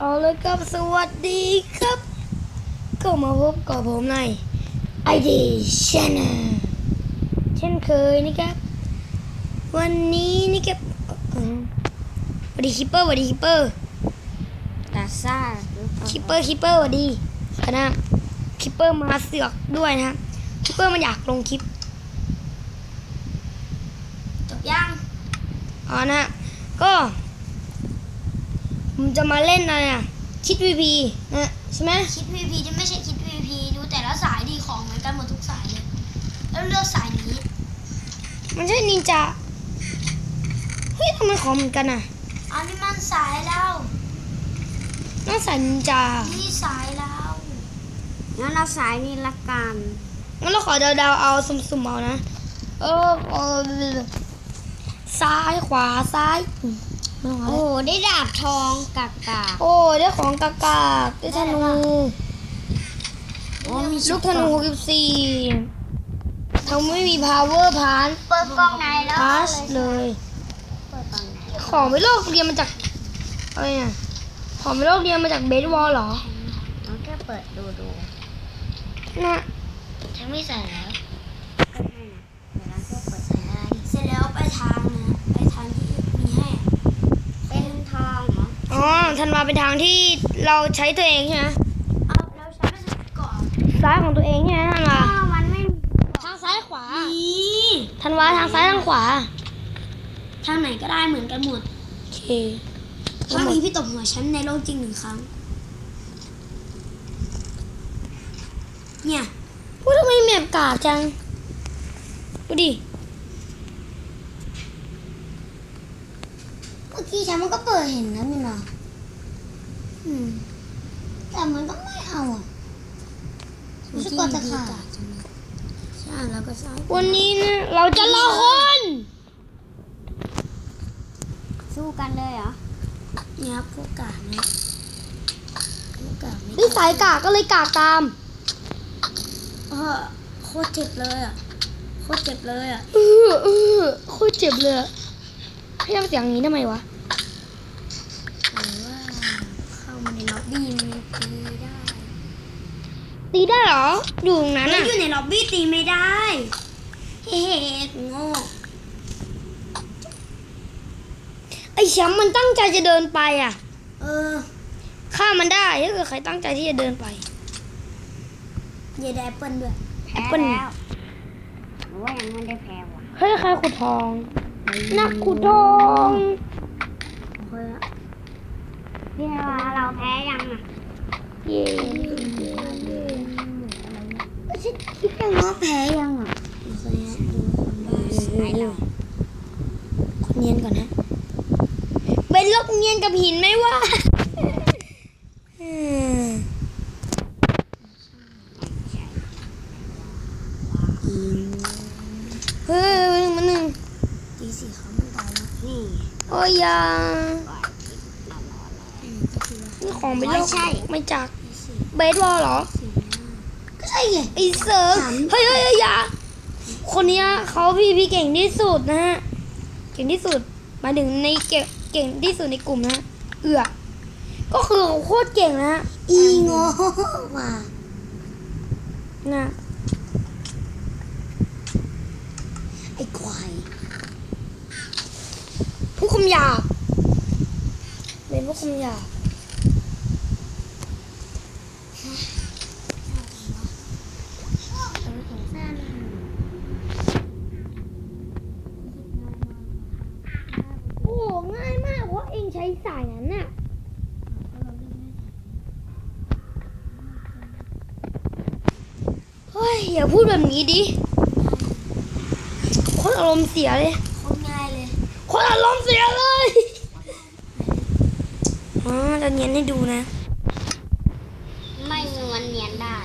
เอาเลยครับสวัสดีครับ ก็มาพบกับผมใน ID Channel เช่นเคยนะครับ วันนี้นี่ครับเอ่อสวัสดีคิปเปอร์สวัสดีคิปเปอร์ตาซ่าหรือเปล่าคิปเปอร์คิปเปอร์สวัสดีนะคิปเปอร์มาเสือกด้วยนะครับคิปเปอร์มันอยากลงคลิปจบยังอ๋อนะก็ ผมจะมาเล่นอะไรอะ คิดวีพีนะใช่ไหมคิด VP ที่ไม่ใช่คิด VP ดูแต่ละสายดีของเหมือนกันหมดทุกสายเลย แล้วเลือกสายนี้ มันใช่นินจาเฮ้ยทำไมของเหมือนกันอะอันนี้มันสายเราน่าใส่นินจานี่สายเรางั้นเราสายนี้ละกันงั้นเราขอเดาๆเอาสุ่มๆเอานะ เออเออซ้ายขวาซ้ายอืม ไม่ต้องเอาโอ้แล้วได้ดาบทองกากกาโอ้ได้ของกากาได้ธนูโอ้มีลูกธนูหกสิบสี่ทำไม่มี power ผ่าน เปิดกล่องไหนแล้ว พาสเลย เปิดกล่องไหนของไปโลกเรียนมาจากอะไรเนี่ยของไปโลกเรียนมาจากเบสบอลเหรอเราแค่เปิดดูดูนะฉันไม่ใส่แล้วก็ใช่นะเดี๋ยวเราแค่เปิดใส่ได้เสร็จแล้วไปทางนะไปทางที่มีให้เป็นทองเหรอ อ๋อ ธันวาเป็นทางที่เราใช้ตัวเองใช่ไหมเอาเราใช้ไม่ใช่ก่อนซ้ายของตัวเองใช่ไหมธันวาถ้ามันไม่ทางซ้ายขวาดีธันวาทางซ้ายทางขวา ทางไหนก็ได้เหมือนกันหมดโอเคครั้งนี้พี่ตบหัวฉันในโลกจริงหนึ่งครั้ง เนี่ยพูดทำไมแมปกากจัง ดูดิเมื่อกี้ฉันมันก็เปิดเห็นแล้วนี่นะ อืม แต่ มันก็ไม่เอาอะรู้สึกว่าจะขาดใช่แล้วก็ใช่วันนี้นะเราจะรอคนสู้กันเลยเหรอเนี่ยพวกกาดนะพวกกาดไม่นิสัยกาก็เลยกาตามเออโคตรเจ็บเลยอะโคตรเจ็บเลยอะเออเออโคตรเจ็บเลยอะพี่ทำเสียงนี้ทำไมวะ หรือว่า เข้ามาในล็อบบี้มันตีได้ตีได้เหรอ อยู่ตรงนั้นแล้วอะ อยู่ในล็อบบี้ตีไม่ได้ เฮ้โง่ไอ้แชมป์มันตั้งใจจะเดินไปอะ เออฆ่ามันได้ถ้าเกิดใครตั้งใจที่จะเดินไป อย่าได้แอปเปิ้ลด้วยแอปเปิ้ลหรือว่ายังไม่ได้แพ้วะเฮ้ยใครขุดทอง นักขุดทองเฮ้ย พี่ว่าเราแพ้ยังอะเย้ก็ฉันคิดกันว่าแพ้ยังอะเคยดูคนได้เราคนเนียนก่อนนะ เป็นโรคเนียนกับหินไหมวะเฮ้ยมันหนึ่งตีสี่เขาไมันตายแล้วนี่ โอ้ยอยา ปล่อยคลิปเรารอแล้ว นี่ ของเป็นโรคไม่ใช่ ไม่จากตีสี่เบสบอลเหรอสี่ก็ใช่ไงไอเซิร์ฟสามเฮ้ยเฮ้ยเฮ้ยอย่าคนเนี้ยเขาพี่พี่เก่งที่สุดนะฮะ เก่งที่สุดหมายถึงในเก่งเก่งที่สุดในกลุ่มนะฮะเอือก็คือเขาโคตรเก่งนะฮะอีโง่มานะไอ้ควายผู้คำหยาบเป็นผู้คำหยาบโอ้ง่ายมากเพราะเองใช้สายนั้นน่ะเฮ้ยอย่าพูดแบบนี้ดิโคตรอารมณ์เสียเลยโคตรง่ายเลยคนอารมณ์เสียเลยอ๋อจะเนียนให้ดูนะ ไม่มีวันเนียนได้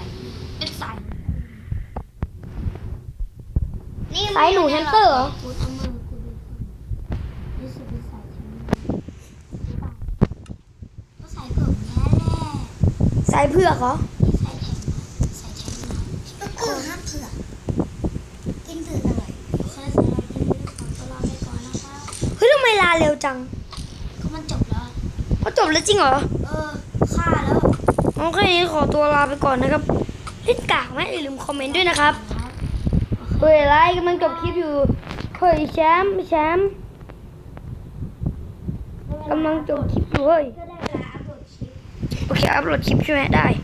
เป็นสายนี่สายหนูแฮมสเตอร์เหรอ ใส่เผือกเหรอใส่แทงใส่แทงน้ำเออห้ามเผือกกินเผือกอร่อยลิของเาไปก่อนนะคะเฮ้ยทำไมลาเร็วจังก็มันจบแล้ว เขาจบแล้วจริงเหรอเออฆ่าแล้วน้องคนี้ขอตัวลาไปก่อนนะครับเล่นกากไหมอย่าลืมคอมเมนต์ด้วยนะครับเฮ้ยไลค์มันจบคลิปอยู่เฮ้ยแชมป์แชมป์กำลังจบคลิปอยู่เฮ้ย โอเคอัพโหลดคลิปใช่ไหได้